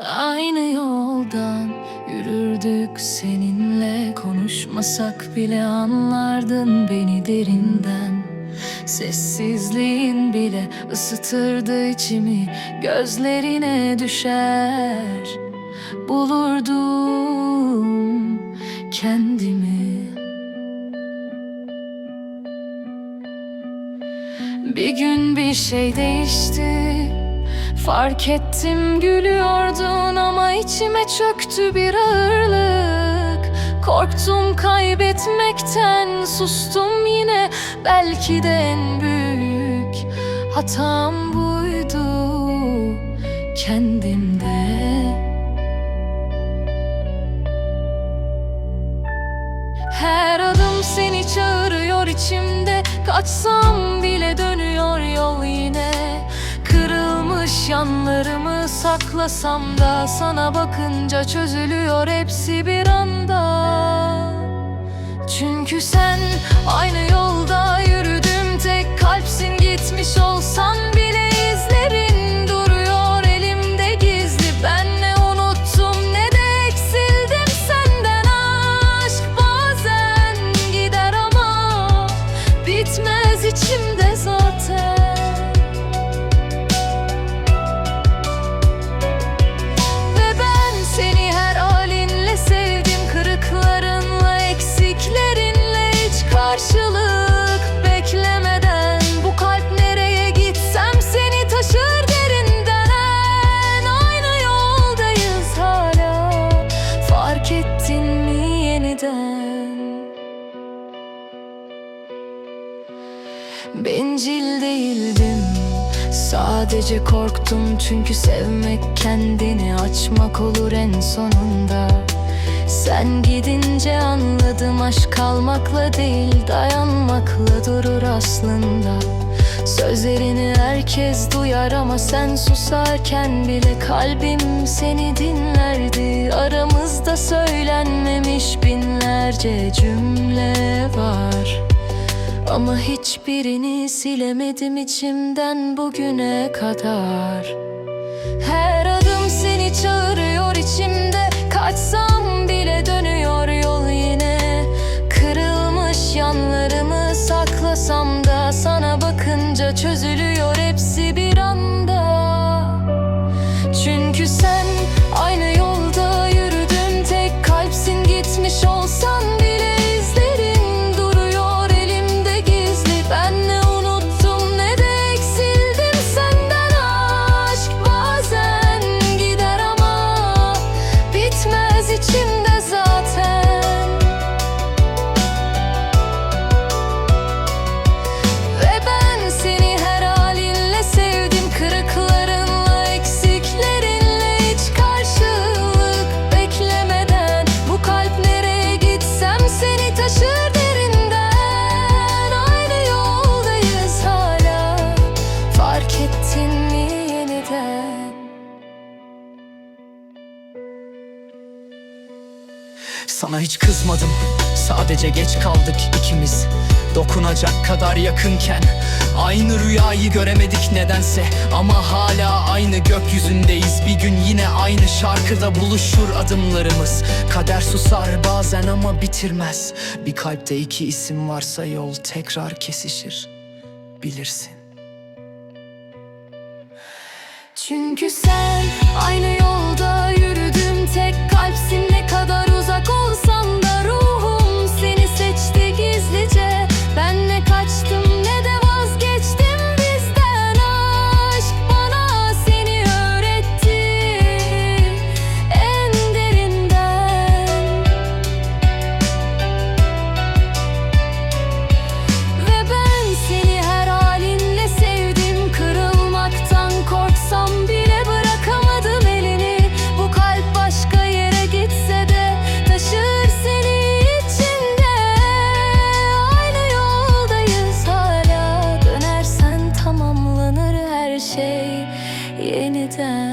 Aynı yoldan yürürdük seninle. Konuşmasak bile anlardın beni derinden. Sessizliğin bile ısıtırdı içimi. Gözlerine düşer. Bulurdum kendimi. Bir gün bir şey değişti Fark ettim gülüyordun ama içime çöktü bir ağırlık. Korktum kaybetmekten sustum yine. Belki de en büyük hatam buydu kendimde. Her adım seni çağırıyor içimde. Kaçsam bile dönüyor yol yine Kırılmış yanlarımı saklasam da Sana bakınca çözülüyor hepsi bir anda. Çünkü sen aynı Sadece korktum çünkü sevmek kendini açmak olur en sonunda. Sen gidince anladım aşk kalmakla değil dayanmakla durur aslında. Sözlerini herkes duyar ama sen susarken bile kalbim seni dinlerdi. Aramızda söylenmemiş binlerce cümle var ama hiçbirini silemedim içimden bugüne kadar. Her Sana hiç kızmadım. Sadece geç kaldık ikimiz. Dokunacak kadar yakınken Aynı rüyayı göremedik nedense. Ama hala aynı gökyüzündeyiz. Bir gün yine aynı şarkıda buluşur adımlarımız. Kader susar bazen ama bitirmez. Bir kalpte iki isim varsa yol tekrar kesişir. Bilirsin. Çünkü sen aynı anytime.